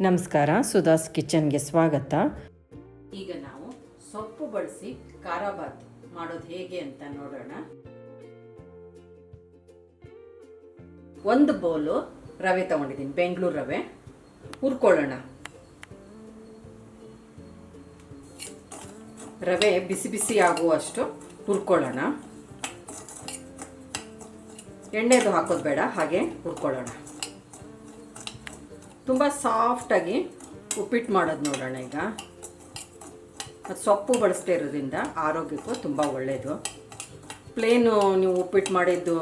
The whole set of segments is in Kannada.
ನಮಸ್ಕಾರ ಸುಧಾಸ್ ಕಿಚನ್ಗೆ ಸ್ವಾಗತ. ಈಗ ನಾವು ಸೊಪ್ಪು ಬಳಸಿ ಖಾರಾಬಾತ್ ಮಾಡೋದು ಹೇಗೆ ಅಂತ ನೋಡೋಣ. ಒಂದು ಬೌಲು ರವೆ ತಗೊಂಡಿದ್ದೀನಿ, ಬೆಂಗಳೂರು ರವೆ. ಹುರ್ಕೊಳ್ಳೋಣ. ರವೆ ಬಿಸಿ ಬಿಸಿ ಆಗುವಷ್ಟು ಹುರ್ಕೊಳ್ಳೋಣ. ಎಣ್ಣೆದು ಹಾಕೋದು ಬೇಡ, ಹಾಗೆ ಹುರ್ಕೊಳ್ಳೋಣ. ತುಂಬ ಸಾಫ್ಟಾಗಿ ಉಪ್ಪಿಟ್ಟು ಮಾಡೋದು ನೋಡೋಣ ಈಗ. ಅದು ಸೊಪ್ಪು ಬಳಸ್ತಾ ಇರೋದ್ರಿಂದ ಆರೋಗ್ಯಕ್ಕೂ ತುಂಬ ಒಳ್ಳೆಯದು ಪ್ಲೇನು ನೀವು ಉಪ್ಪಿಟ್ಟು ಮಾಡಿದ್ದು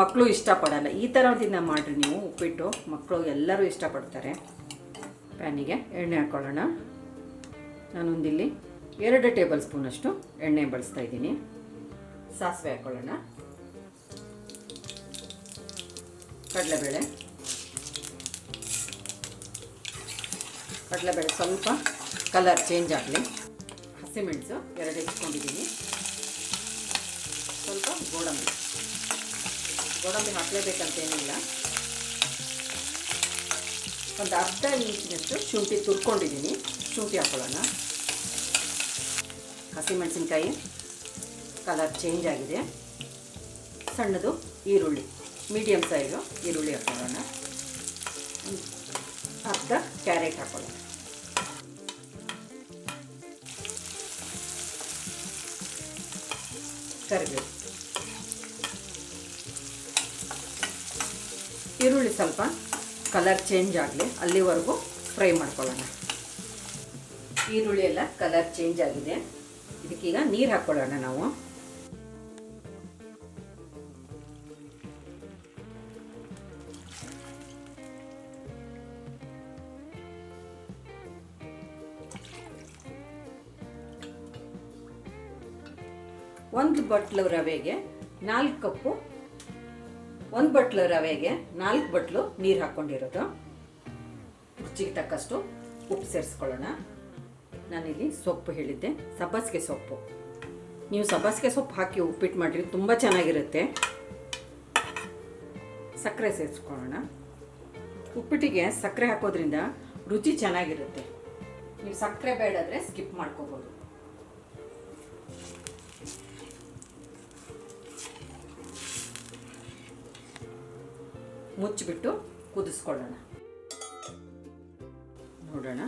ಮಕ್ಕಳು ಇಷ್ಟಪಡಲ್ಲ. ಈ ಥರದಿಂದ ಮಾಡಿರಿ ನೀವು ಉಪ್ಪಿಟ್ಟು. ಮಕ್ಕಳು ಎಲ್ಲರೂ ಇಷ್ಟಪಡ್ತಾರೆ. ಪ್ಯಾನಿಗೆ ಎಣ್ಣೆ ಹಾಕ್ಕೊಳ್ಳೋಣ ನಾನೊಂದಿಲ್ಲಿ ಎರಡು ಟೇಬಲ್ ಸ್ಪೂನಷ್ಟು ಎಣ್ಣೆ ಬಳಸ್ತಾ ಇದ್ದೀನಿ. ಸಾಸಿವೆ ಹಾಕ್ಕೊಳ್ಳೋಣ ಕಡಲೆಬೇಳೆ. ಕಡಲೆಬೇಳೆ ಸ್ವಲ್ಪ ಕಲರ್ ಚೇಂಜ್ ಆಗಲಿ. ಹಸಿಮೆಣಸು ಎರಡು ಇಟ್ಕೊಂಡಿದ್ದೀನಿ. ಸ್ವಲ್ಪ ಗೋಡಂಬಿ. ಗೋಡಂಬಿ ಹಾಕಲೇಬೇಕಂತೇನಿಲ್ಲ ಒಂದು ಅರ್ಧ ಇಂಚಿನಷ್ಟು ಶುಂಠಿ ತುರ್ಕೊಂಡಿದ್ದೀನಿ. ಶುಂಠಿ ಹಾಕ್ಕೊಳ್ಳೋಣ ಹಸಿಮೆಣಸಿನ್ಕಾಯಿ ಕಲರ್ ಚೇಂಜ್ ಆಗಿದೆ. ಸಣ್ಣದು ಈರುಳ್ಳಿ. ಮೀಡಿಯಮ್ ಸೈಜು ಈರುಳ್ಳಿ ಹಾಕ್ಕೊಳ್ಳೋಣ ಒಂದು ಅರ್ಧ ಕ್ಯಾರೆಟ್ ಹಾಕೊಳ್ಳೋಣ. ಕರಿಬೇವು. ಈರುಳ್ಳಿ ಸ್ವಲ್ಪ ಕಲರ್ ಚೇಂಜ್ ಆಗಲಿ, ಅಲ್ಲಿವರೆಗೂ ಫ್ರೈ ಮಾಡ್ಕೊಳ್ಳೋಣ. ಈರುಳ್ಳಿ ಎಲ್ಲ ಕಲರ್ ಚೇಂಜ್ ಆಗಿದೆ. ಇದಕ್ಕೀಗ ನೀರು ಹಾಕ್ಕೊಳ್ಳೋಣ ನಾವು. ಒಂದು ಬಟ್ಲು ರವೆಗೆ ನಾಲ್ಕು ಕಪ್ಪು, ಒಂದು ಬಟ್ಲು ರವೆಗೆ ನಾಲ್ಕು ಬಟ್ಲು ನೀರು ಹಾಕ್ಕೊಂಡಿರೋದು. ರುಚಿಗೆ ತಕ್ಕಷ್ಟು ಉಪ್ಪು ಸೇರಿಸ್ಕೊಳ್ಳೋಣ. ನಾನಿಲ್ಲಿ ಸೊಪ್ಪು ಹೇಳಿದ್ದೆ, ಸಬ್ಬಸಿಗೆ ಸೊಪ್ಪು. ನೀವು ಸಬ್ಬಸಿಗೆ ಸೊಪ್ಪು ಹಾಕಿ ಉಪ್ಪಿಟ್ಟು ಮಾಡಿರಿ ತುಂಬ ಚೆನ್ನಾಗಿರುತ್ತೆ. ಸಕ್ಕರೆ ಸೇರಿಸ್ಕೊಳ್ಳೋಣ. ಉಪ್ಪಿಟ್ಟಿಗೆ ಸಕ್ಕರೆ ಹಾಕೋದ್ರಿಂದ ರುಚಿ ಚೆನ್ನಾಗಿರುತ್ತೆ. ನೀವು ಸಕ್ಕರೆ ಬೇಡಾದರೆ ಸ್ಕಿಪ್ ಮಾಡ್ಕೋಬೋದು ಮುಚ್ಚಿಬಿಟ್ಟು ಕುದಿಸ್ಕೊಳ್ಳೋಣ. ನೋಡೋಣ.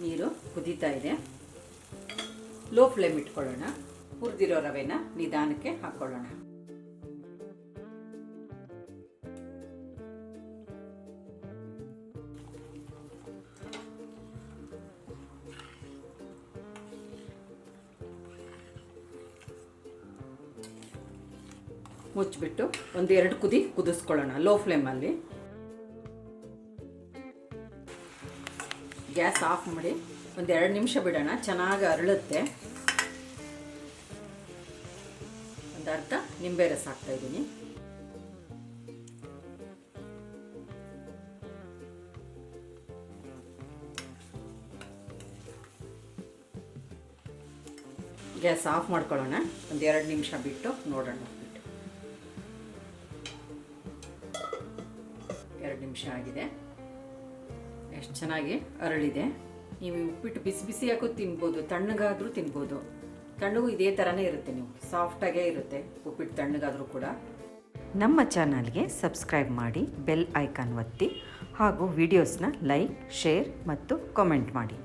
ನೀರು ಕುದೀತಾ ಇದೆ. ಲೋ ಫ್ಲೇಮ್ ಇಟ್ಕೊಳ್ಳೋಣ. ಹುರಿದಿರೋ ರವೆನ ನಿಧಾನಕ್ಕೆ ಹಾಕ್ಕೊಳ್ಳೋಣ ಮುಚ್ಚಿಬಿಟ್ಟು ಒಂದೆರಡು ಕುದಿ ಕುದಿಸ್ಕೊಳ್ಳೋಣ ಲೋ ಫ್ಲೇಮಲ್ಲಿ ಗ್ಯಾಸ್ ಆಫ್ ಮಾಡಿ ಒಂದು ಎರಡು ನಿಮಿಷ ಬಿಡೋಣ, ಚೆನ್ನಾಗಿ ಅರಳುತ್ತೆ. ಒಂದು ಅರ್ಧ ನಿಂಬೆ ರಸ ಹಾಕ್ತಾ ಇದ್ದೀನಿ. ಗ್ಯಾಸ್ ಆಫ್ ಮಾಡ್ಕೊಳ್ಳೋಣ ಒಂದು ಎರಡು ನಿಮಿಷ ಬಿಟ್ಟು ನೋಡೋಣ. ನಿಮಿಷ ಆಗಿದೆ. ಎಷ್ಟು ಚೆನ್ನಾಗಿ ಅರಳಿದೆ. ನೀವು ಉಪ್ಪಿಟ್ಟು ಬಿಸಿ ಬಿಸಿಯಾಗೂ ತಿನ್ಬೋದು, ತಣ್ಣಗಾದರೂ ತಿನ್ಬೋದು. ತಣ್ಣಗೂ ಇದೇ ಥರನೇ ಇರುತ್ತೆ ನೀವು. ಸಾಫ್ಟಾಗೇ ಇರುತ್ತೆ ಉಪ್ಪಿಟ್ಟು ತಣ್ಣಗಾದರೂ ಕೂಡ. ನಮ್ಮ ಚಾನಲ್ಗೆ ಸಬ್ಸ್ಕ್ರೈಬ್ ಮಾಡಿ, ಬೆಲ್ ಐಕಾನ್ ಒತ್ತಿ ಹಾಗೂ ವಿಡಿಯೋಸ್ನ ಲೈಕ್, ಶೇರ್ ಮತ್ತು ಕಾಮೆಂಟ್ ಮಾಡಿ.